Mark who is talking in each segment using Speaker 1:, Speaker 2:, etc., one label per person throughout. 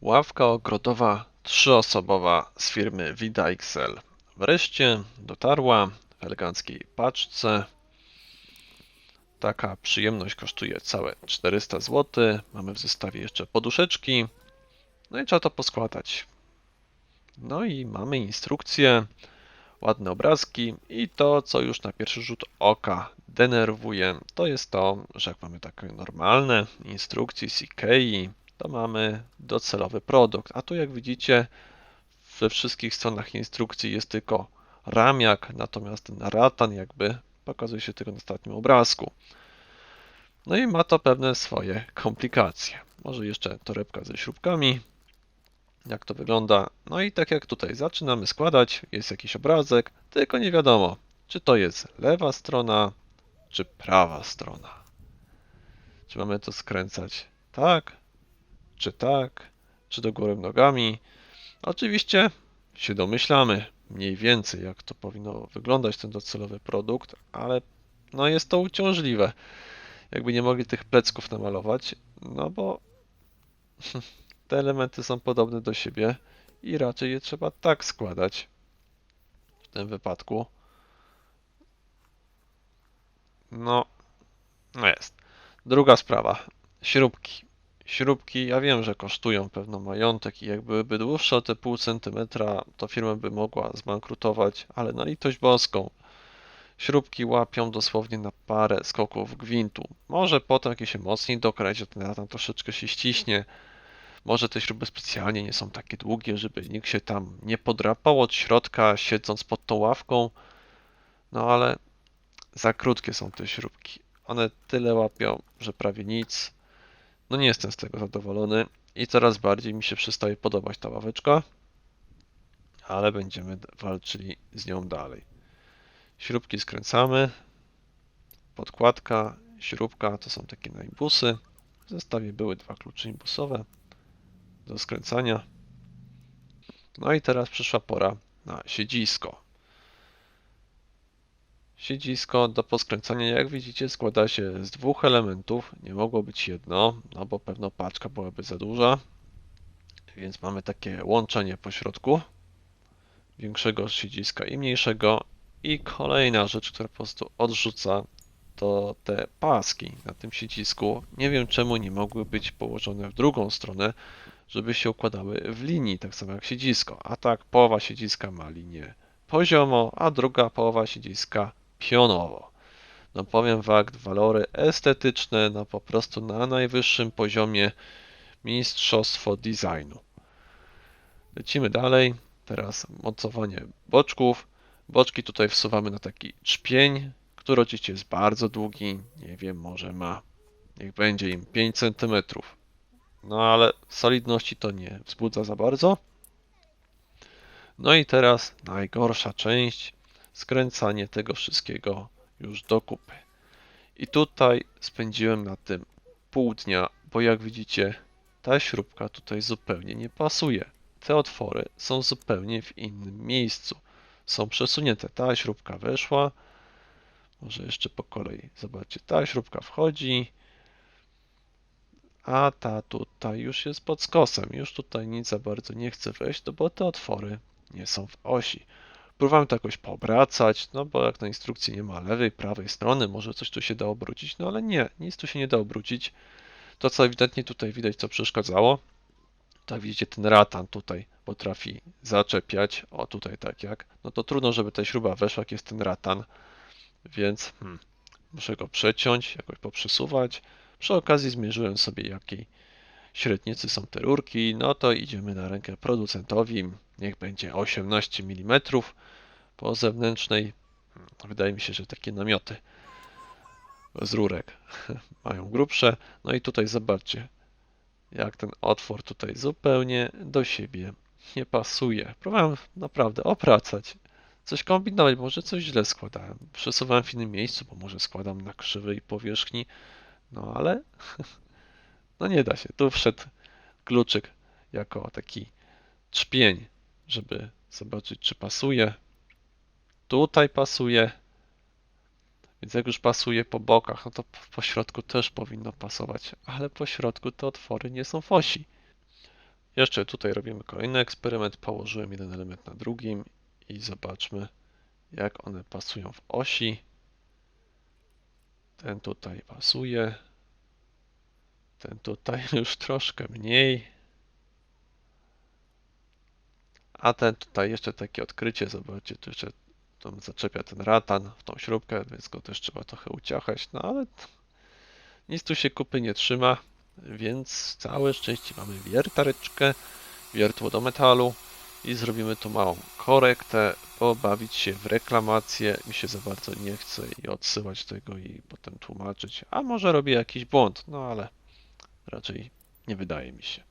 Speaker 1: Ławka ogrodowa trzyosobowa z firmy Vida XL. Wreszcie dotarła w eleganckiej paczce. Taka przyjemność kosztuje całe 400 zł. Mamy w zestawie jeszcze poduszeczki. No i trzeba to poskładać. No i mamy instrukcję, ładne obrazki i to, co już na pierwszy rzut oka denerwuje, to jest to, że jak mamy takie normalne instrukcje z IKEA, to mamy docelowy produkt. A tu jak widzicie, we wszystkich stronach instrukcji jest tylko ramiak, natomiast ten ratan jakby pokazuje się tylko na ostatnim obrazku. No i ma to pewne swoje komplikacje. Może jeszcze torebka ze śrubkami. Jak to wygląda? No i tak jak tutaj zaczynamy składać, jest jakiś obrazek, tylko nie wiadomo, czy to jest lewa strona, czy prawa strona. Czy mamy to skręcać tak, czy tak, czy do góry nogami. Oczywiście się domyślamy mniej więcej, jak to powinno wyglądać ten docelowy produkt, ale no jest to uciążliwe. Jakby nie mogli tych plecków namalować, no bo te elementy są podobne do siebie i raczej je trzeba tak składać w tym wypadku. No, no jest. Druga sprawa. Śrubki. Śrubki, ja wiem, że kosztują pewno majątek i jak byłyby dłuższe o te pół centymetra, to firma by mogła zbankrutować, ale na litość boską. Śrubki łapią dosłownie na parę skoków gwintu. Może potem jak się mocniej dokrać, ten tam troszeczkę się ściśnie. Może te śruby specjalnie nie są takie długie, żeby nikt się tam nie podrapał od środka, siedząc pod tą ławką. No ale za krótkie są te śrubki. One tyle łapią, że prawie nic. No nie jestem z tego zadowolony i coraz bardziej mi się przestaje podobać ta ławeczka, ale będziemy walczyli z nią dalej. Śrubki skręcamy, podkładka, śrubka to są takie najbusy. W zestawie były dwa klucze imbusowe do skręcania. No i teraz przyszła pora na siedzisko. Siedzisko do poskręcania, jak widzicie, składa się z dwóch elementów. Nie mogło być jedno, no bo pewno paczka byłaby za duża. Więc mamy takie łączenie po środku większego siedziska i mniejszego. I kolejna rzecz, która po prostu odrzuca, to te paski na tym siedzisku. Nie wiem czemu nie mogły być położone w drugą stronę, żeby się układały w linii, tak samo jak siedzisko. A tak połowa siedziska ma linię poziomo, a druga połowa siedziska pionowo. No powiem wam, walory estetyczne, no po prostu na najwyższym poziomie mistrzostwo designu. Lecimy dalej. Teraz mocowanie boczków. Boczki tutaj wsuwamy na taki trzpień, który oczywiście jest bardzo długi. Nie wiem, może ma, niech będzie im 5 cm. No ale solidności to nie wzbudza za bardzo. No i teraz najgorsza część, skręcanie tego wszystkiego już do kupy. I tutaj spędziłem na tym pół dnia, bo jak widzicie, ta śrubka tutaj zupełnie nie pasuje. Te otwory są zupełnie w innym miejscu. Są przesunięte. Ta śrubka weszła. Może jeszcze po kolei. Zobaczcie, ta śrubka wchodzi. A ta tutaj już jest pod skosem. Już tutaj nic za bardzo nie chce wejść, no bo te otwory nie są w osi. Próbowałem to jakoś poobracać, no bo jak na instrukcji nie ma lewej, prawej strony, może coś tu się da obrócić, no ale nie, nic tu się nie da obrócić. To, co ewidentnie tutaj widać, co przeszkadzało, tak widzicie, ten ratan tutaj potrafi zaczepiać, o tutaj tak jak, no to trudno, żeby ta śruba weszła, jak jest ten ratan, więc hmm, muszę go przeciąć, jakoś poprzesuwać. Przy okazji zmierzyłem sobie, jakiej średnicy są te rurki, no to idziemy na rękę producentowi, niech będzie 18 mm po zewnętrznej. Wydaje mi się, że takie namioty z rurek mają grubsze. No i tutaj zobaczcie, jak ten otwór tutaj zupełnie do siebie nie pasuje. Próbowałem naprawdę opracać, coś kombinować, może coś źle składałem. Przesuwałem w innym miejscu, bo może składam na krzywej powierzchni, no ale no nie da się. Tu wszedł kluczyk jako taki trzpień, żeby zobaczyć, czy pasuje. Tutaj pasuje. Więc jak już pasuje po bokach, no to po środku też powinno pasować, ale po środku te otwory nie są w osi. Jeszcze tutaj robimy kolejny eksperyment. Położyłem jeden element na drugim i zobaczmy, jak one pasują w osi. Ten tutaj pasuje. Ten tutaj już troszkę mniej. A ten tutaj jeszcze takie odkrycie, zobaczcie, tu jeszcze tam zaczepia ten ratan w tą śrubkę, więc go też trzeba trochę uciachać, no ale nic tu się kupy nie trzyma, więc całe szczęście mamy wiertareczkę, wiertło do metalu i zrobimy tu małą korektę, bo bawić się w reklamację mi się za bardzo nie chce i odsyłać tego i potem tłumaczyć, a może robię jakiś błąd, no ale raczej nie wydaje mi się.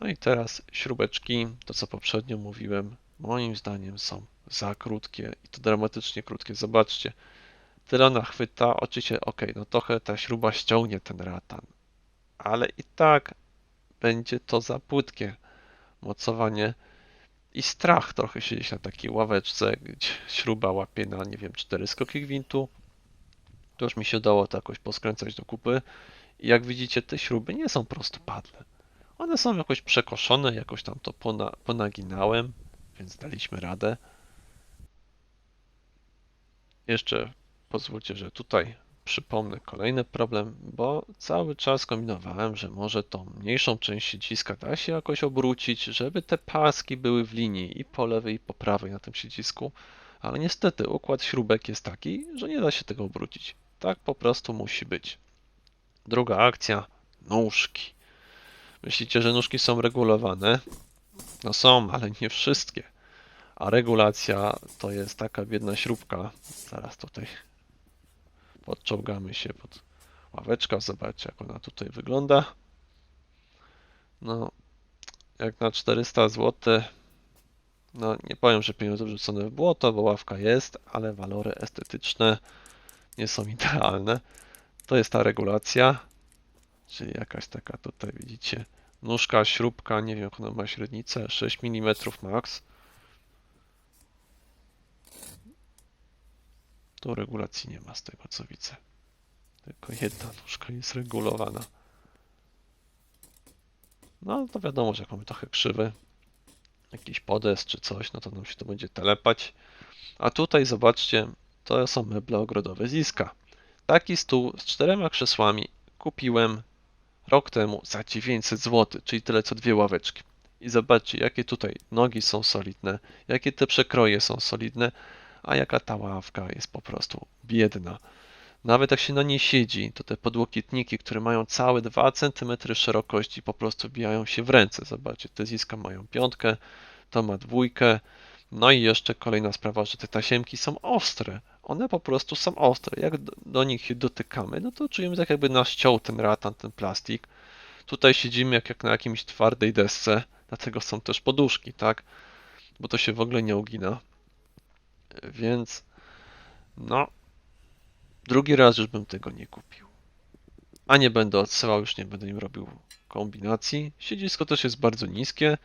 Speaker 1: No i teraz śrubeczki, to co poprzednio mówiłem, moim zdaniem są za krótkie i to dramatycznie krótkie. Zobaczcie, tyle ona chwyta, oczywiście ok, no trochę ta śruba ściągnie ten ratan, ale i tak będzie to za płytkie mocowanie i strach trochę siedzieć na takiej ławeczce, gdzie śruba łapie na, nie wiem, cztery skoki gwintu. To już mi się udało to jakoś poskręcać do kupy i jak widzicie, te śruby nie są prostopadłe. One są jakoś przekoszone, jakoś tam to pona, ponaginałem, więc daliśmy radę. Jeszcze pozwólcie, że tutaj przypomnę kolejny problem, bo cały czas kombinowałem, że może tą mniejszą część siedziska da się jakoś obrócić, żeby te paski były w linii i po lewej i po prawej na tym siedzisku, ale niestety układ śrubek jest taki, że nie da się tego obrócić. Tak po prostu musi być. Druga akcja, nóżki. Myślicie, że nóżki są regulowane? No są, ale nie wszystkie. A regulacja to jest taka biedna śrubka. Zaraz tutaj podczołgamy się pod ławeczkę. Zobaczcie, jak ona tutaj wygląda. No, jak na 400 zł. No, nie powiem, że pieniądze wrzucone w błoto, bo ławka jest, ale walory estetyczne nie są idealne. To jest ta regulacja, czyli jakaś taka tutaj widzicie nóżka, śrubka, nie wiem jak ona ma średnicę, 6 mm max. Tu regulacji nie ma z tego co widzę. Tylko jedna nóżka jest regulowana. No to wiadomo, że jak mamy trochę krzywy, jakiś podest czy coś, no to nam się to będzie telepać. A tutaj zobaczcie, to są meble ogrodowe z Iska. Taki stół z czterema krzesłami kupiłem rok temu za 900 zł, czyli tyle co dwie ławeczki. I zobaczcie, jakie tutaj nogi są solidne, jakie te przekroje są solidne, a jaka ta ławka jest po prostu biedna. Nawet jak się na niej siedzi, to te podłokietniki, które mają całe 2 cm szerokości, po prostu wbijają się w ręce. Zobaczcie, te ziska mają piątkę, to ma dwójkę. No i jeszcze kolejna sprawa, że te tasiemki są ostre. One po prostu są ostre. Jak do, nich się dotykamy, no to czujemy tak jakby nas ściął ten ratan, ten plastik. Tutaj siedzimy jak, jak na jakimś twardej desce, dlatego są też poduszki, tak? Bo to się w ogóle nie ugina. Więc no, drugi raz już bym tego nie kupił. A nie będę odsyłał, już nie będę im robił kombinacji. Siedzisko też jest bardzo niskie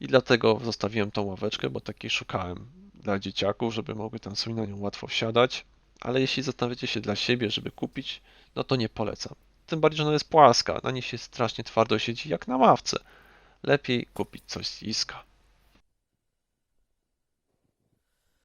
Speaker 1: i dlatego zostawiłem tą ławeczkę, bo takiej szukałem dla dzieciaków, żeby mogły tam sobie na nią łatwo wsiadać. Ale jeśli zastanawiacie się dla siebie, żeby kupić, no to nie polecam. Tym bardziej, że ona jest płaska, na niej się strasznie twardo siedzi, jak na ławce. Lepiej kupić coś z iska.